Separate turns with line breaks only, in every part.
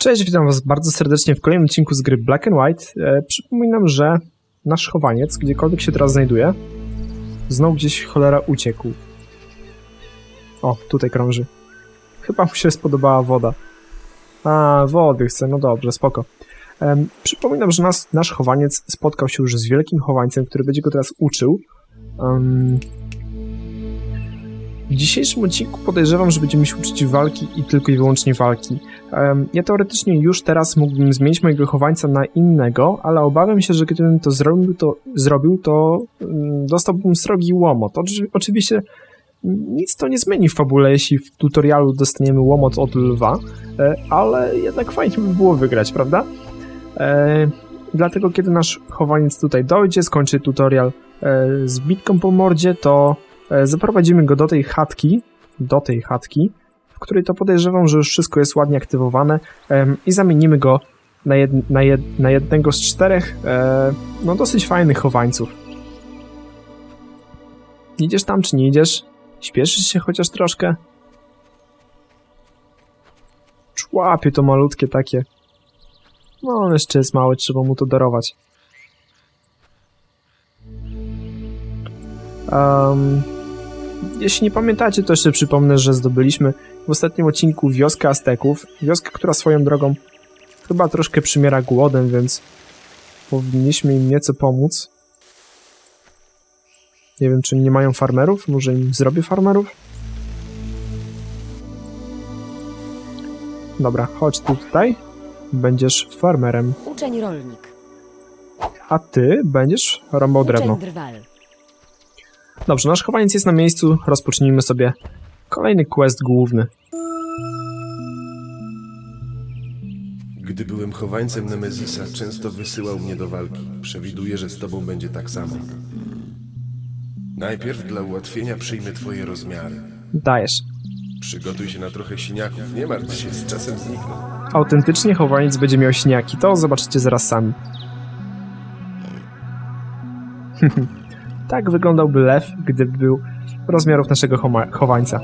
Cześć, witam was bardzo serdecznie w kolejnym odcinku z gry Black and White. E, przypominam, że nasz chowaniec, gdziekolwiek się teraz znajduje, znowu gdzieś cholera uciekł. O, tutaj krąży. Chyba mu się spodobała woda. A, wody chce, no dobrze, spoko. Em, przypominam, że nas, nasz chowaniec spotkał się już z wielkim chowańcem, który będzie go teraz uczył. Em, w dzisiejszym odcinku podejrzewam, że będziemy się uczyć walki i tylko i wyłącznie walki. Ja teoretycznie już teraz mógłbym zmienić mojego chowańca na innego, ale obawiam się, że gdybym to zrobił, to, zrobił, to mm, dostałbym srogi łomot. Oczy- Oczywiście nic to nie zmieni w fabule, jeśli w tutorialu dostaniemy łomot od lwa, e, ale jednak fajnie by było wygrać, prawda? E, Dlatego kiedy nasz chowaniec tutaj dojdzie, skończy tutorial e, z bitką po mordzie, to zaprowadzimy go do tej chatki, do tej chatki, w której to podejrzewam, że już wszystko jest ładnie aktywowane i zamienimy go na, jed, na, jed, na jednego z czterech e, no dosyć fajnych chowańców. Idziesz tam czy nie idziesz? Śpieszysz się chociaż troszkę? Człapie to malutkie takie. No on jeszcze jest mały, trzeba mu to darować. Um, jeśli nie pamiętacie, to jeszcze przypomnę, że zdobyliśmy w ostatnim odcinku wioskę Azteków. Wioskę, która swoją drogą chyba troszkę przymiera głodem, więc powinniśmy im nieco pomóc. Nie wiem, czy nie mają farmerów? Może im zrobię farmerów? Dobra, chodź tu tutaj. Będziesz farmerem,
Uczeń rolnik.
a ty będziesz rąbał drewno.
Uczeń drwal.
Dobrze, nasz chowaniec jest na miejscu. Rozpocznijmy sobie kolejny quest główny.
Gdy byłem chowańcem Nemezisa, często wysyłał mnie do walki. Przewiduję, że z tobą będzie tak samo. Najpierw dla ułatwienia przyjmę twoje rozmiary.
Dajesz.
Przygotuj się na trochę siniaków, nie martw się, z czasem znikną.
Autentycznie chowaniec będzie miał śniaki. To zobaczycie zaraz sami. tak wyglądałby lew, gdyby był rozmiarów naszego chowańca.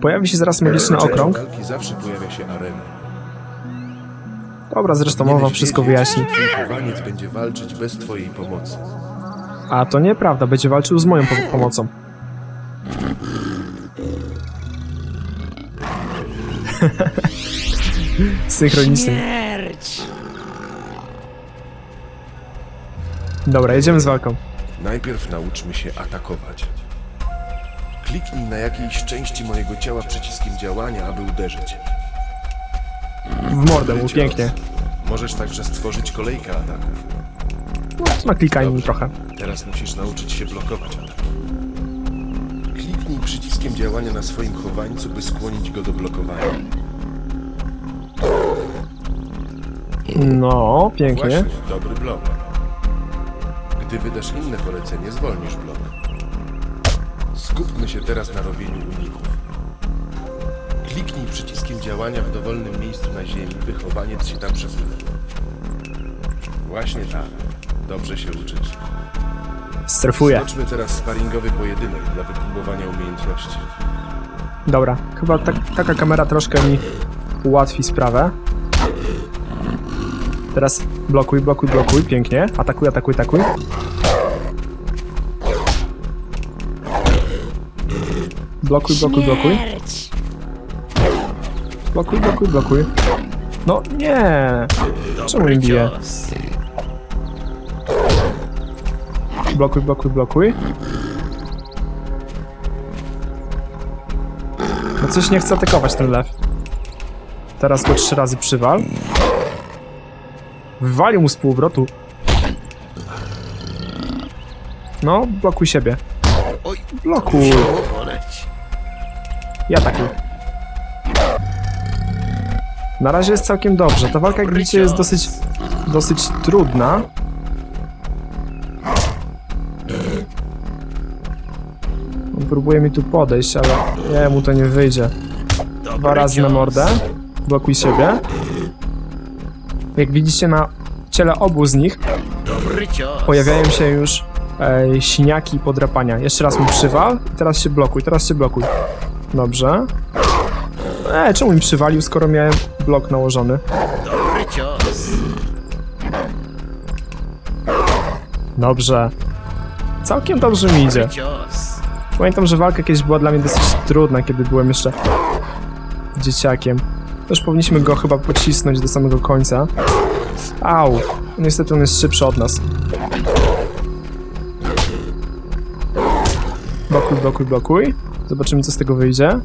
Pojawi się zaraz magiczny okrąg.
zawsze pojawia się arena.
Dobra, zresztą mowa
Powinieneś
wszystko wyjaśni.
chowaniec będzie walczyć bez twojej pomocy.
A to nieprawda, będzie walczył z moją po- pomocą. Synchroniczny. Dobra, jedziemy z walką.
Najpierw nauczmy się atakować. Kliknij na jakiejś części mojego ciała przyciskiem działania, aby uderzyć.
W mordę mu, pięknie.
Możesz także stworzyć kolejkę ataków.
Naklikaj mi
Dobrze.
trochę.
Teraz musisz nauczyć się blokować atak. Kliknij przyciskiem działania na swoim chowańcu, by skłonić go do blokowania.
No, pięknie.
Właśnie, dobry blok. Gdy wydasz inne polecenie, zwolnisz blok. Skupmy się teraz na robieniu uników. Kliknij przyciskiem działania w dowolnym miejscu na ziemi, by chowaniec się tam przesunął. Właśnie tak. Dobrze się uczyć.
Strefuję.
Zobaczmy teraz sparingowy pojedynek dla wypróbowania umiejętności.
Dobra, chyba tak, taka kamera troszkę mi ułatwi sprawę. Teraz blokuj, blokuj, blokuj, pięknie. Atakuj, atakuj, atakuj. Blokuj, blokuj, blokuj.
Śmierć!
Blokuj, blokuj, blokuj. No nie! Czemu im bije? Blokuj, blokuj, blokuj. No coś nie chce atakować ten lew. Teraz go trzy razy przywal. Wywalił mu z półobrotu. No, blokuj siebie.
Oj,
Blokuj. I atakuj. Na razie jest całkiem dobrze. Ta walka, jak widzicie, jest dosyć, dosyć trudna. On próbuje mi tu podejść, ale nie, mu to nie wyjdzie. Dwa razy na mordę. Blokuj siebie. Jak widzicie na ciele obu z nich pojawiają się już e, siniaki i podrapania. Jeszcze raz mu przywal teraz się blokuj, teraz się blokuj. Dobrze. E, czemu mi przywalił, skoro miałem blok nałożony? Dobrze. Całkiem dobrze mi idzie. Pamiętam, że walka kiedyś była dla mnie dosyć trudna, kiedy byłem jeszcze dzieciakiem. Też powinniśmy go chyba pocisnąć do samego końca. Au! Niestety on jest szybszy od nas. Blokuj, blokuj, blokuj. Zobaczymy, co z tego wyjdzie.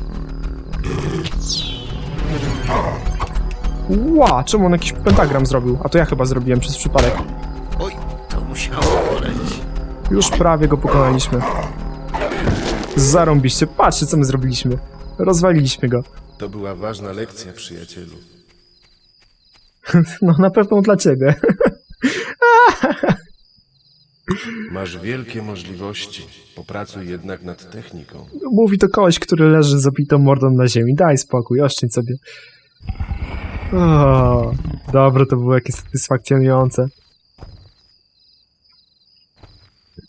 Ła, czemu on jakiś pentagram zrobił? A to ja chyba zrobiłem przez przypadek.
Oj, to musiało boleć.
Już prawie go pokonaliśmy. Zarąbiście. Patrzcie, co my zrobiliśmy. Rozwaliliśmy go.
To była ważna lekcja, przyjacielu.
No, na pewno dla ciebie.
Masz wielkie możliwości. Popracuj jednak nad techniką.
Mówi to koleś, który leży z obitą mordą na ziemi. Daj spokój, oszczędź sobie. O, dobre to było jakieś satysfakcjonujące.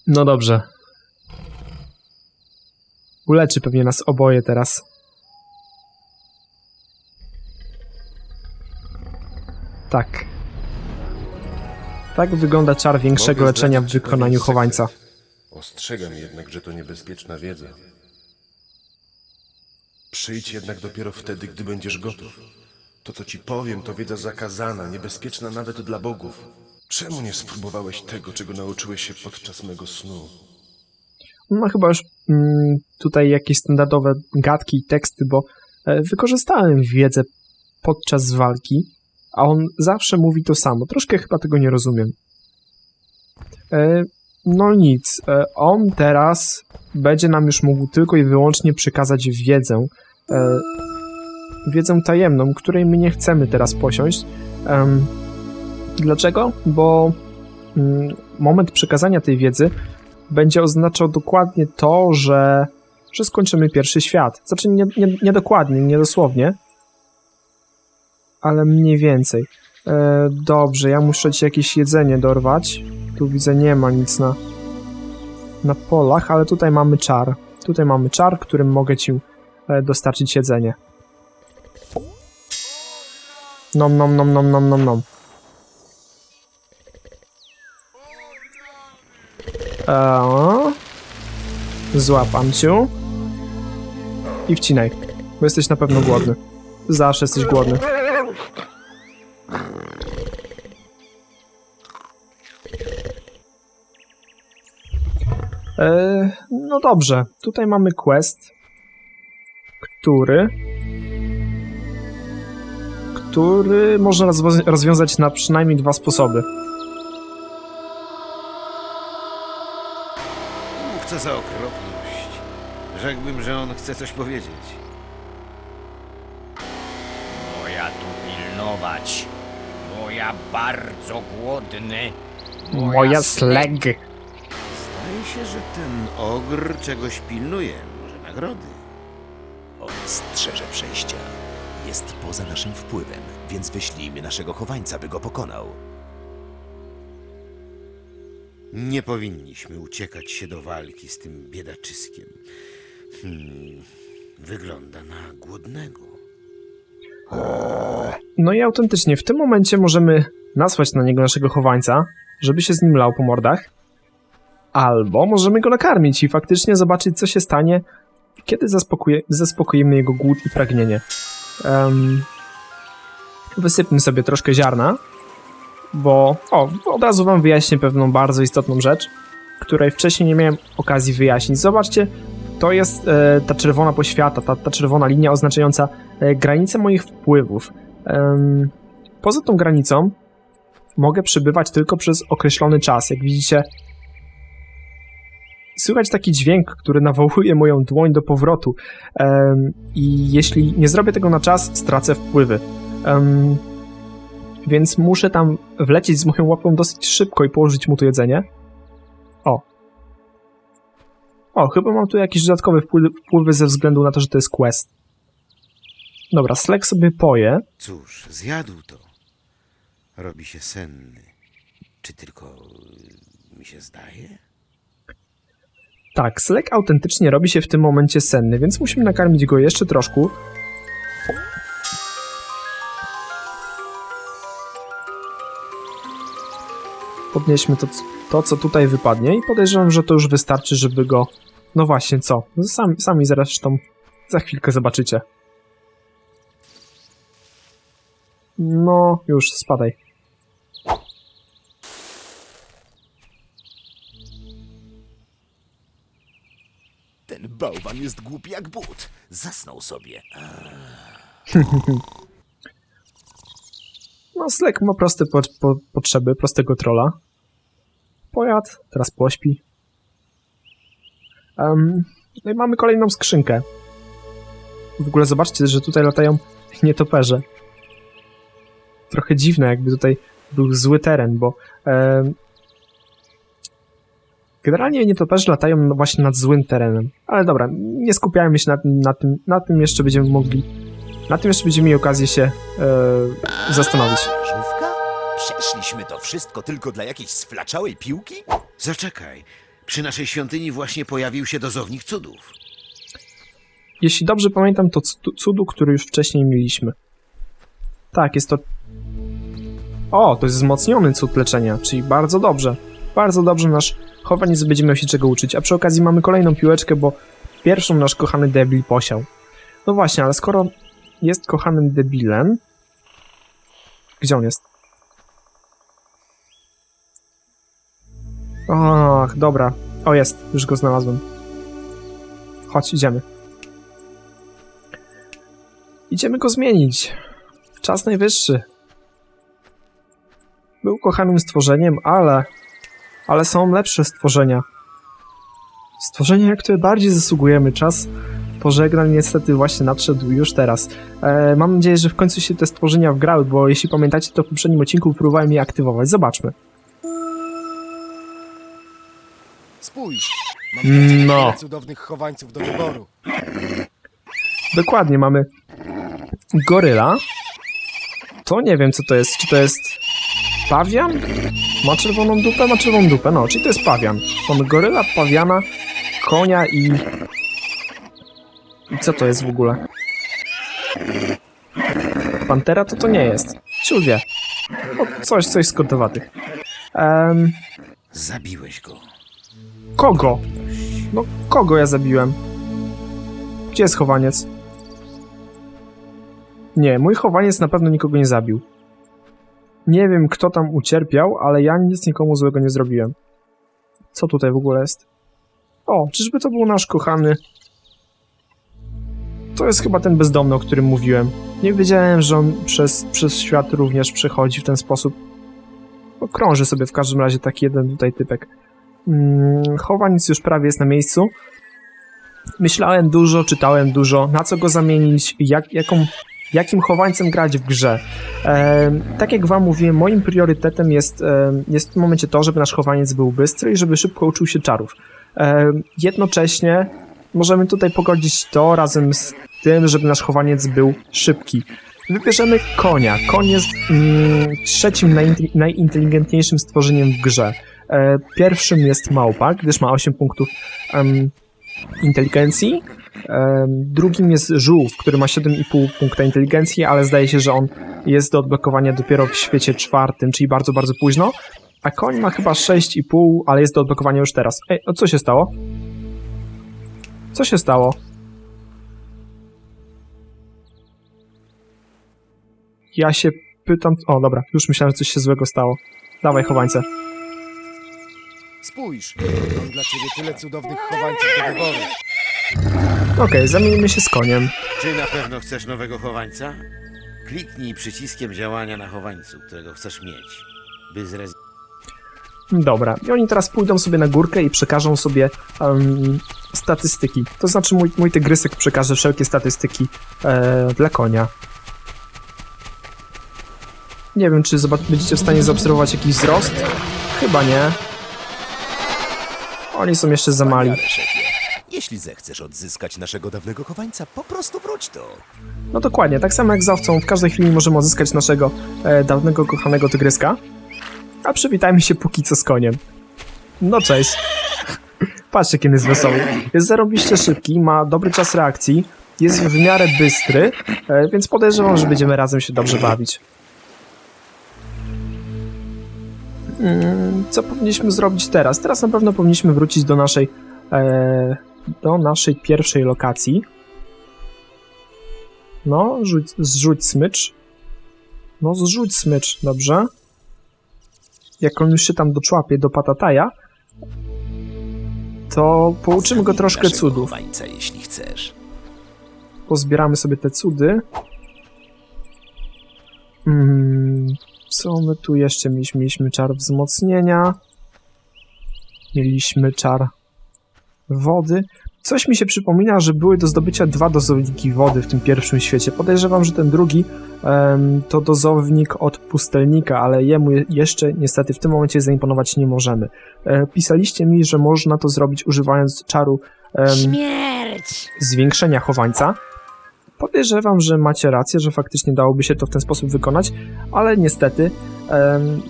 No dobrze. Uleczy pewnie nas oboje teraz. Tak. Tak wygląda czar większego
Mogę
leczenia w
zdradzić
wykonaniu
pewien
chowańca.
sekret. Ostrzegam jednak, że to niebezpieczna wiedza. Przyjdź jednak dopiero wtedy, gdy będziesz gotów. To, co ci powiem, to wiedza zakazana, niebezpieczna nawet dla bogów. Czemu nie spróbowałeś tego, czego nauczyłeś się podczas mego snu?
ma chyba już mm, tutaj jakieś standardowe gadki i teksty, bo e, wykorzystałem wiedzę podczas walki, a on zawsze mówi to samo. Troszkę chyba tego nie rozumiem. E, no nic, e, on teraz będzie nam już mógł tylko i wyłącznie przekazać wiedzę, e, wiedzę tajemną, której my nie chcemy teraz posiąść. Dlaczego? Bo mm, moment przekazania tej wiedzy będzie oznaczał dokładnie to, że, że skończymy pierwszy świat. Znaczy nie, nie, nie dokładnie, nie dosłownie, ale mniej więcej. E, dobrze, ja muszę ci jakieś jedzenie dorwać. Tu widzę, nie ma nic na, na polach, ale tutaj mamy czar. Tutaj mamy czar, którym mogę ci e, dostarczyć jedzenie. Nom, nom, nom, nom, nom, nom, nom. Eee, złapam cię i wcinaj, bo jesteś na pewno głodny. Zawsze jesteś głodny. No dobrze, tutaj mamy quest, który który można rozwiązać na przynajmniej dwa sposoby.
Co za okropność. Rzekłbym, że on chce coś powiedzieć.
Moja tu pilnować. Moja bardzo głodny.
Moja slag.
Zdaje się, że ten ogr czegoś pilnuje. Może nagrody.
On strzeże przejścia. Jest poza naszym wpływem, więc wyślijmy naszego chowańca, by go pokonał.
Nie powinniśmy uciekać się do walki z tym biedaczyskiem. Hmm, wygląda na głodnego.
No i autentycznie, w tym momencie możemy nasłać na niego naszego chowańca, żeby się z nim lał po mordach. Albo możemy go nakarmić i faktycznie zobaczyć, co się stanie, kiedy zaspokoimy jego głód i pragnienie. Um, wysypmy sobie troszkę ziarna, bo o, od razu wam wyjaśnię pewną bardzo istotną rzecz, której wcześniej nie miałem okazji wyjaśnić. Zobaczcie, to jest e, ta czerwona poświata, ta, ta czerwona linia oznaczająca e, granicę moich wpływów. Em, poza tą granicą mogę przebywać tylko przez określony czas. Jak widzicie, słychać taki dźwięk, który nawołuje moją dłoń do powrotu. Em, I jeśli nie zrobię tego na czas, stracę wpływy. Em, więc muszę tam wlecieć z moją łapą dosyć szybko i położyć mu tu jedzenie. O. O, chyba mam tu jakieś dodatkowe wpływy, ze względu na to, że to jest quest. Dobra, Slek sobie poje.
Cóż, zjadł to. Robi się senny. Czy tylko mi się zdaje?
Tak, Slek autentycznie robi się w tym momencie senny, więc musimy nakarmić go jeszcze troszkę. Podnieśmy to, to, co tutaj wypadnie i podejrzewam, że to już wystarczy, żeby go... No właśnie, co? Sami, sami zresztą za chwilkę zobaczycie. No, już, spadaj.
Bałwan jest głupi jak but. Zasnął sobie.
No, Slek ma proste po, po, potrzeby, prostego trolla. Pojadł, teraz pośpi. Um, no i mamy kolejną skrzynkę. W ogóle zobaczcie, że tutaj latają nietoperze. Trochę dziwne, jakby tutaj był zły teren, bo generalnie nietoperze latają no właśnie nad złym terenem. Ale dobra, nie skupiajmy się na, tym- na tym, na tym jeszcze będziemy mogli, na tym jeszcze będziemy mieli okazję się e, zastanowić.
Żówka? Przeszliśmy to wszystko tylko dla jakiejś sflaczałej piłki?
Zaczekaj. Przy naszej świątyni właśnie pojawił się dozownik cudów.
Jeśli dobrze pamiętam, to cu- cudu, który już wcześniej mieliśmy. Tak, jest to. O, to jest wzmocniony cud leczenia, czyli bardzo dobrze. Bardzo dobrze nasz chowaniec będzie miał się czego uczyć. A przy okazji mamy kolejną piłeczkę, bo pierwszą nasz kochany debil posiał. No właśnie, ale skoro jest kochanym debilem. Gdzie on jest? Ach, dobra. O, jest, już go znalazłem. Chodź, idziemy. Idziemy go zmienić. Czas najwyższy. Był kochanym stworzeniem, ale. Ale są lepsze stworzenia. Stworzenia, jak które bardziej zasługujemy. Czas pożegnań niestety właśnie nadszedł już teraz. E, mam nadzieję, że w końcu się te stworzenia wgrały, bo jeśli pamiętacie, to w poprzednim odcinku próbowałem je aktywować. Zobaczmy.
Spójrz, mam ciebie
No.
cudownych chowańców do wyboru.
Dokładnie, mamy goryla. To nie wiem, co to jest. Czy to jest pawian? Ma czerwoną dupę? Ma czerwoną dupę, no, czyli to jest pawian. Mamy goryla, pawiana, konia i... I co to jest w ogóle? Pantera to to nie jest. Ciul wie. No, coś, coś z kotowatych. Em,
Zabiłeś go.
kogo? No, kogo ja zabiłem? Gdzie jest chowaniec? Nie, mój chowaniec na pewno nikogo nie zabił. Nie wiem, kto tam ucierpiał, ale ja nic nikomu złego nie zrobiłem. Co tutaj w ogóle jest? O, czyżby to był nasz kochany... To jest chyba ten bezdomny, o którym mówiłem. Nie wiedziałem, że on przez, przez świat również przechodzi w ten sposób. No, krąży sobie w każdym razie taki jeden tutaj typek. Mm, chowaniec już prawie jest na miejscu. Myślałem dużo, czytałem dużo, na co go zamienić, jak, jaką, jakim chowańcem grać w grze. Em, tak jak wam mówiłem, moim priorytetem jest, em, jest w tym momencie to, żeby nasz chowaniec był bystry i żeby szybko uczył się czarów. Em, jednocześnie możemy tutaj pogodzić to razem z tym, żeby nasz chowaniec był szybki. Wybierzemy konia. Koń jest mm, trzecim najintel- najinteligentniejszym stworzeniem w grze. E, pierwszym jest małpa, gdyż ma 8 punktów em, inteligencji. Drugim jest żółw, który ma 7,5 punkta inteligencji, ale zdaje się, że on jest do odblokowania dopiero w świecie czwartym, czyli bardzo, bardzo późno. A koń ma chyba 6,5, ale jest do odblokowania już teraz. Ej, co się stało? Co się stało? Ja się pytam... O, dobra, już myślałem, że coś się złego stało. Dawaj, chowańce.
Spójrz, mam dla ciebie tyle cudownych chowańców do wyboru.
Okej, zamienimy się z koniem.
Czy na pewno chcesz nowego chowańca? Kliknij przyciskiem działania na chowańcu, którego chcesz mieć, by zrez...
Dobra, i oni teraz pójdą sobie na górkę i przekażą sobie em, statystyki. To znaczy mój, mój tygrysek przekaże wszelkie statystyki e, dla konia. Nie wiem, czy zobac- będziecie w stanie zaobserwować jakiś wzrost? Chyba nie. Oni są jeszcze za mali.
Jeśli zechcesz odzyskać naszego dawnego chowańca, po prostu wróć to.
No dokładnie, tak samo jak z owcą, w każdej chwili możemy odzyskać naszego e, dawnego, kochanego tygryska. A przywitajmy się póki co z koniem. No cześć. Patrzcie, on jest wesoły. Jest zarobiście szybki, ma dobry czas reakcji, jest w miarę bystry, e, więc podejrzewam, że będziemy razem się dobrze bawić. Mm, Co powinniśmy zrobić teraz? Teraz na pewno powinniśmy wrócić do naszej e, do naszej pierwszej lokacji. No, rzuć, zrzuć smycz. No, zrzuć smycz, dobrze. Jak on już się tam doczłapie do patataja, to pouczymy go troszkę cudów.
Jeśli chcesz.
Pozbieramy sobie te cudy. Mm, co my tu jeszcze mieliśmy? Mieliśmy czar wzmocnienia. Mieliśmy czar wody. Coś mi się przypomina, że były do zdobycia dwa dozowniki wody w tym pierwszym świecie. Podejrzewam, że ten drugi em, to dozownik od pustelnika, ale jemu je- jeszcze niestety w tym momencie zaimponować nie możemy. E, pisaliście mi, że można to zrobić używając czaru em,
Śmierć!
zwiększenia chowańca. Podejrzewam, że macie rację, że faktycznie dałoby się to w ten sposób wykonać, ale niestety em,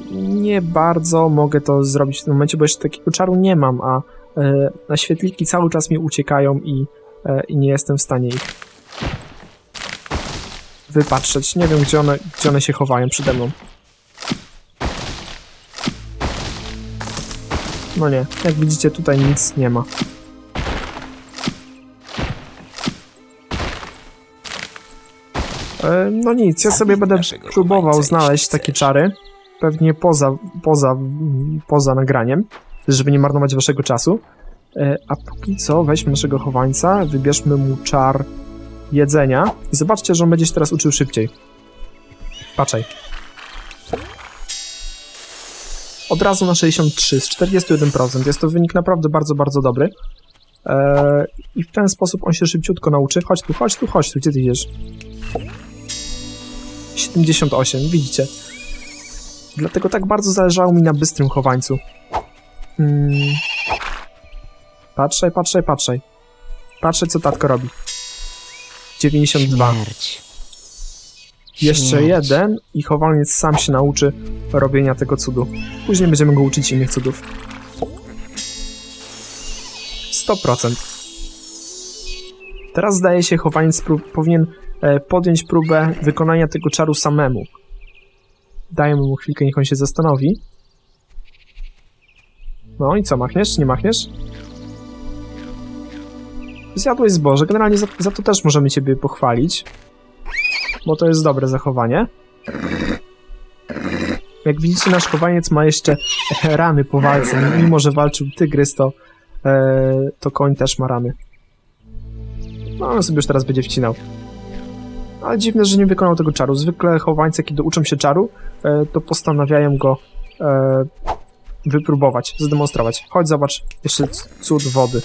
nie bardzo mogę to zrobić w tym momencie, bo jeszcze takiego czaru nie mam, a e, na świetliki cały czas mi uciekają i, e, i nie jestem w stanie ich wypatrzeć. Nie wiem, gdzie one, gdzie one się chowają przede mną. No nie, jak widzicie tutaj nic nie ma. E, No nic, ja sobie będę próbował znaleźć takie czary. Pewnie poza, poza, poza nagraniem, żeby nie marnować waszego czasu. E, A póki co weźmy naszego chowańca, wybierzmy mu czar jedzenia i zobaczcie, że on będzie się teraz uczył szybciej. Patrzaj. Od razu na 63 z 41%. Jest to wynik naprawdę bardzo, bardzo dobry. E, I w ten sposób on się szybciutko nauczy. Chodź tu, chodź tu, chodź tu, gdzie ty idziesz? 78, widzicie. Dlatego tak bardzo zależało mi na bystrym chowańcu. Mm. Patrzaj, patrzaj, patrzaj. Patrzaj, co tatko robi. 92.
Śmierć.
Jeszcze jeden i chowaniec sam się nauczy robienia tego cudu. Później będziemy go uczyć innych cudów. 100%. Teraz zdaje się, chowaniec powinien e, podjąć próbę wykonania tego czaru samemu. Dajmy mu chwilkę, niech on się zastanowi. No i co, machniesz nie machniesz? Zjadłeś zboże, generalnie za, za to też możemy ciebie pochwalić bo to jest dobre zachowanie. Jak widzicie, nasz chowaniec ma jeszcze rany po walce. Mimo, że walczył tygrys, to, e, to koń też ma rany. No, on sobie już teraz będzie wcinał. Ale dziwne, że nie wykonał tego czaru. Zwykle chowańce, kiedy uczą się czaru, e, to postanawiają go e, wypróbować, zademonstrować. Chodź, zobacz, jeszcze cud wody.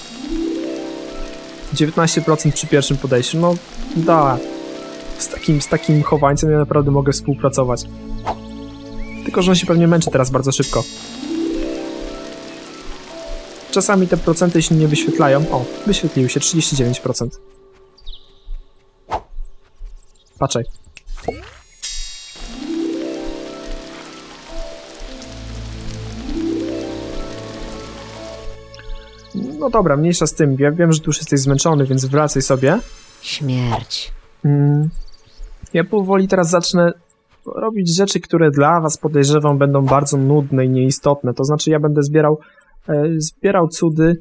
19% przy pierwszym podejściu. No, da, z takim, z takim chowańcem ja naprawdę mogę współpracować. Tylko, że on się pewnie męczy teraz bardzo szybko. Czasami te procenty się nie wyświetlają. O, wyświetliły się 39%. Patrzaj. No dobra, mniejsza z tym. Ja wiem, że tu już jesteś zmęczony, więc wracaj sobie.
Śmierć.
Mm. Ja powoli teraz zacznę robić rzeczy, które dla was podejrzewam będą bardzo nudne i nieistotne. To znaczy ja będę zbierał e, zbierał cudy,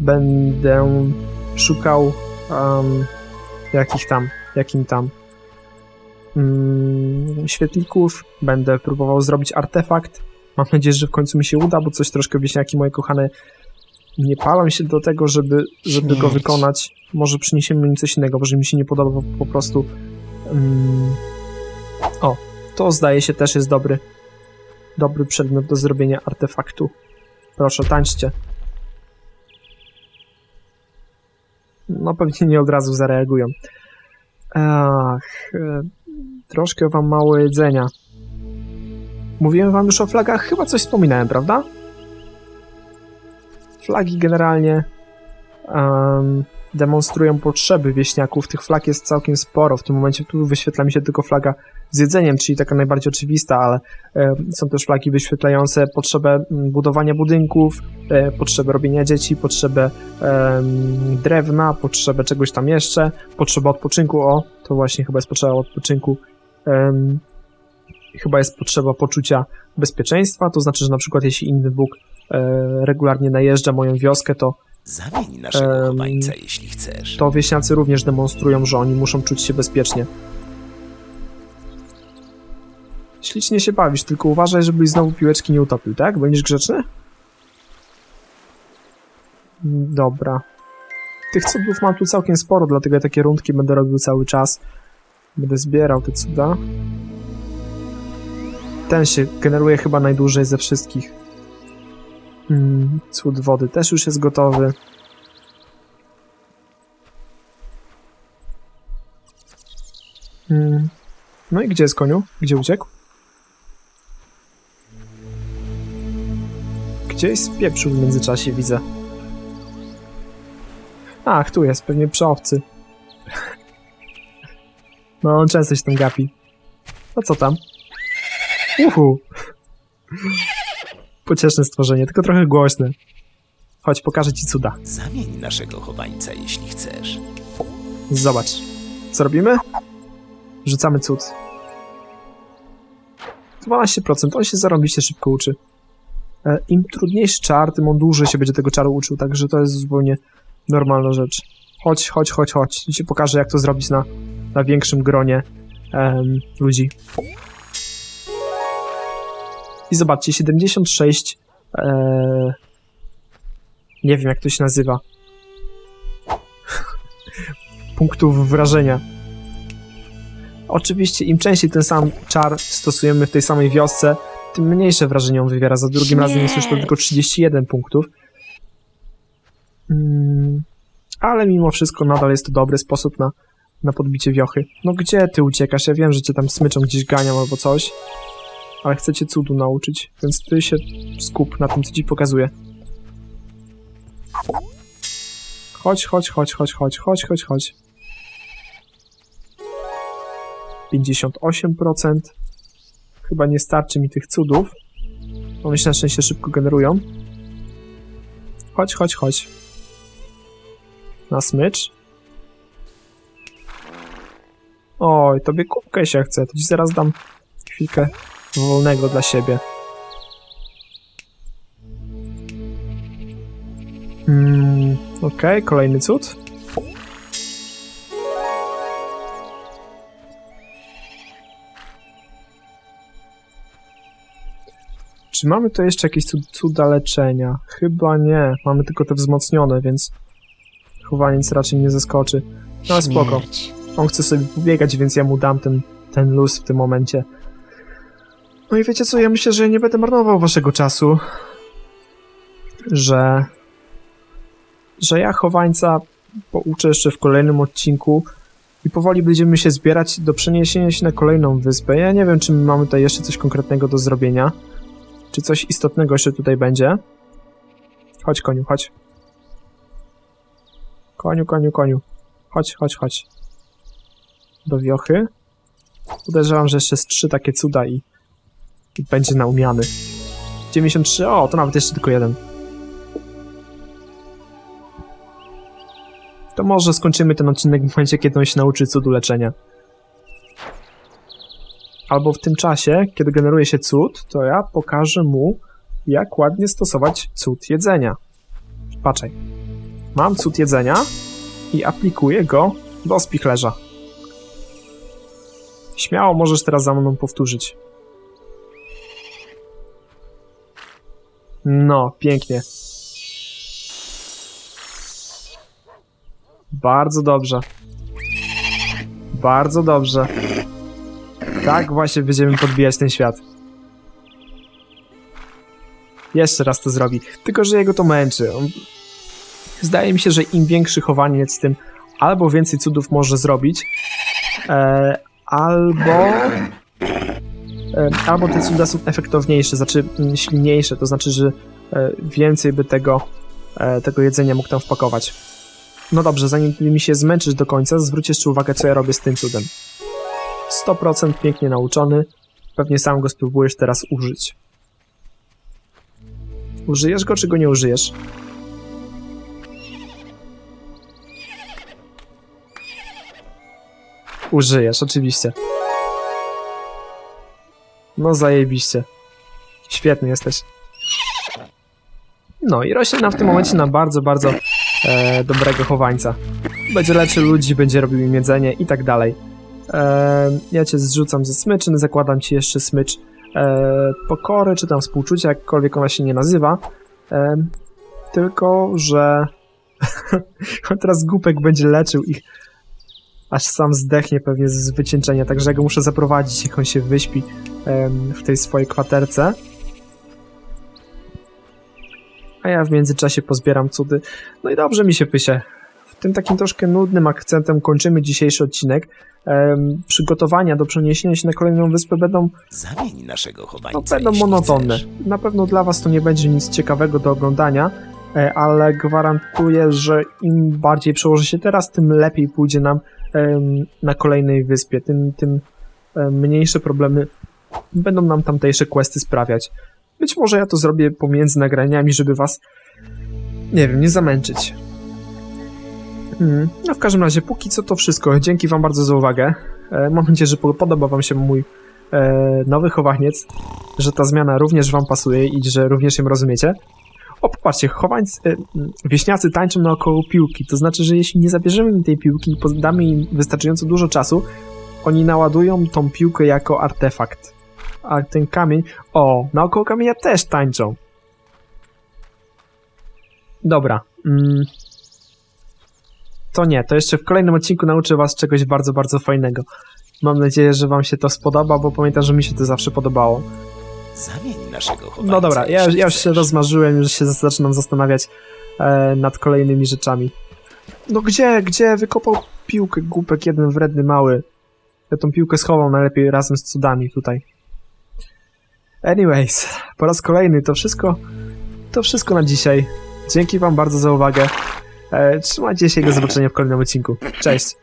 będę szukał um, jakich tam, jakim tam mm, świetlików, będę próbował zrobić artefakt. Mam nadzieję, że w końcu mi się uda, bo coś troszkę wieśniaki moje kochane nie palam się do tego, żeby, żeby go wykonać. Może przyniesiemy mi coś innego, może mi się nie podoba po, prostu. Mm, o, to zdaje się też jest dobry, dobry przedmiot do zrobienia artefaktu. Proszę, tańczcie. No pewnie nie od razu zareagują. Ach, e, troszkę wam mało jedzenia. Mówiłem wam już o flagach, chyba coś wspominałem, prawda? Flagi generalnie em, demonstrują potrzeby wieśniaków. Tych flag jest całkiem sporo. W tym momencie tu wyświetla mi się tylko flaga z jedzeniem, czyli taka najbardziej oczywista, ale e, są też flagi wyświetlające potrzebę budowania budynków, e, potrzebę robienia dzieci, potrzebę em, drewna, potrzebę czegoś tam jeszcze, potrzeba odpoczynku, o, to właśnie chyba jest potrzeba odpoczynku, chyba jest potrzeba poczucia bezpieczeństwa, to znaczy, że na przykład jeśli inny Bóg e, regularnie najeżdża moją wioskę, to,
Zamień naszego chowańca, jeśli chcesz.
to wieśniacy również demonstrują, że oni muszą czuć się bezpiecznie. Ślicznie się bawisz, tylko uważaj, żebyś znowu piłeczki nie utopił, tak? Będziesz grzeczny? Dobra. Tych cudów mam tu całkiem sporo, dlatego ja takie rundki będę robił cały czas. Będę zbierał te cuda. Ten się generuje chyba najdłużej ze wszystkich. Mm, cud wody też już jest gotowy. Mm. No i gdzie jest koniu? Gdzie uciekł? Gdzieś spieprzył w międzyczasie, widzę. Ach, tu jest, pewnie przy owcy. No, on często się tam gapi. A co tam? Uhu! Pocieszne stworzenie, tylko trochę głośne. Chodź, pokażę ci cuda.
Zamień naszego chowańca, jeśli chcesz.
Zobacz. Co robimy? Rzucamy cud. 12%. On się zarąbiście szybko uczy. E, Im trudniejszy czar, tym on dłużej się będzie tego czaru uczył, także to jest zupełnie normalna rzecz. Chodź, chodź, chodź, chodź. Ci pokażę, jak to zrobić na, na większym gronie em, ludzi. I zobaczcie, 76 e, nie wiem, jak to się nazywa. punktów wrażenia. Oczywiście, im częściej ten sam czar stosujemy w tej samej wiosce, tym mniejsze wrażenie on wywiera. Za drugim razem jest już to tylko 31 punktów. Mm, ale mimo wszystko nadal jest to dobry sposób na, na podbicie wiochy. No gdzie ty uciekasz? Ja wiem, że cię tam smyczą gdzieś ganiam albo coś, ale chcę cię cudu nauczyć, więc ty się skup na tym, co ci pokazuję. Chodź, chodź, chodź, chodź, chodź, chodź, chodź, chodź. 58%. Chyba nie starczy mi tych cudów. One się na szczęście szybko generują. Chodź, chodź, chodź. Na smycz. Oj, tobie kubkę się chce. To ci zaraz dam chwilkę wolnego dla siebie. Mm, Okej, kolejny cud. Czy mamy tu jeszcze jakieś cud- cuda leczenia? Chyba nie. Mamy tylko te wzmocnione, więc chowaniec raczej nie zaskoczy. No ale spoko. On chce sobie pobiegać, więc ja mu dam ten, ten luz w tym momencie. No i wiecie co, ja myślę, że nie będę marnował waszego czasu. Że... Że ja chowańca pouczę jeszcze w kolejnym odcinku i powoli będziemy się zbierać do przeniesienia się na kolejną wyspę. Ja nie wiem, czy my mamy tutaj jeszcze coś konkretnego do zrobienia. Czy coś istotnego jeszcze tutaj będzie. Chodź, koniu, chodź. Koniu, koniu, koniu. Chodź, chodź, chodź do wiochy. Podejrzewam, że jeszcze z trzy takie cuda i będzie na umiany. 93, o, to nawet jeszcze tylko jeden. To może skończymy ten odcinek w momencie, kiedy on się nauczy cudu leczenia. Albo w tym czasie, kiedy generuje się cud, to ja pokażę mu, jak ładnie stosować cud jedzenia. Patrzaj. Mam cud jedzenia i aplikuję go do spichlerza. Śmiało możesz teraz za mną powtórzyć. No, pięknie. Bardzo dobrze. Bardzo dobrze. Tak właśnie będziemy podbijać ten świat. Jeszcze raz to zrobi. Tylko, że jego to męczy. Zdaje mi się, że im większy chowaniec, tym albo więcej cudów może zrobić, e, albo albo te cuda są efektowniejsze, znaczy mm, silniejsze, to znaczy, że e, więcej by tego, e, tego jedzenia mógł tam wpakować. No dobrze, zanim mi się zmęczysz do końca, zwróć jeszcze uwagę, co ja robię z tym cudem. 100% pięknie nauczony. Pewnie sam go spróbujesz teraz użyć. Użyjesz go, czy go nie użyjesz? Użyjesz, oczywiście. No zajebiście. Świetny jesteś. No i rośnie nam w tym momencie na bardzo, bardzo e, dobrego chowańca. Będzie leczył ludzi, będzie robił im jedzenie i tak dalej. E, ja cię zrzucam ze smyczyn, zakładam ci jeszcze smycz e, pokory, czy tam współczucia, jakkolwiek ona się nie nazywa. E, tylko, że teraz głupek będzie leczył ich aż sam zdechnie pewnie z wycieńczenia, także ja go muszę zaprowadzić, niech on się wyśpi em, w tej swojej kwaterce. A ja w międzyczasie pozbieram cudy. No i dobrze mi się pysie. W tym takim troszkę nudnym akcentem kończymy dzisiejszy odcinek. Em, przygotowania do przeniesienia się na kolejną wyspę będą
Zamień naszego chowańca.
no, będą
jeśli
monotonne.
chcesz.
Na pewno dla Was to nie będzie nic ciekawego do oglądania, e, ale gwarantuję, że im bardziej przełoży się teraz, tym lepiej pójdzie nam na kolejnej wyspie. Tym, tym mniejsze problemy będą nam tamtejsze questy sprawiać. Być może ja to zrobię pomiędzy nagraniami, żeby Was, nie wiem, nie zamęczyć. Mm, No w każdym razie, póki co to wszystko. Dzięki Wam bardzo za uwagę. E, Mam nadzieję, że po- podoba Wam się mój e, nowy chowaniec, że ta zmiana również wam pasuje i że również ją rozumiecie. O, popatrzcie, chowańcy, e, m, wieśniacy tańczą naokoło piłki, to znaczy, że jeśli nie zabierzemy im tej piłki i damy im wystarczająco dużo czasu, oni naładują tą piłkę jako artefakt. A ten kamień, o, naokoło kamienia też tańczą. Dobra. Mm. To nie, to jeszcze w kolejnym odcinku nauczę was czegoś bardzo, bardzo fajnego. Mam nadzieję, że wam się to spodoba, bo pamiętam, że mi się to zawsze podobało.
Zamień naszego chowańca.
No dobra, ja, ja już się rozmarzyłem, już się zaczynam zastanawiać e, nad kolejnymi rzeczami. No gdzie, gdzie? Wykopał piłkę, głupek jeden wredny mały. Ja tą piłkę schował najlepiej razem z cudami tutaj. Anyways, po raz kolejny to wszystko, to wszystko na dzisiaj. Dzięki wam bardzo za uwagę. E, trzymajcie się i do zobaczenia w kolejnym odcinku. Cześć!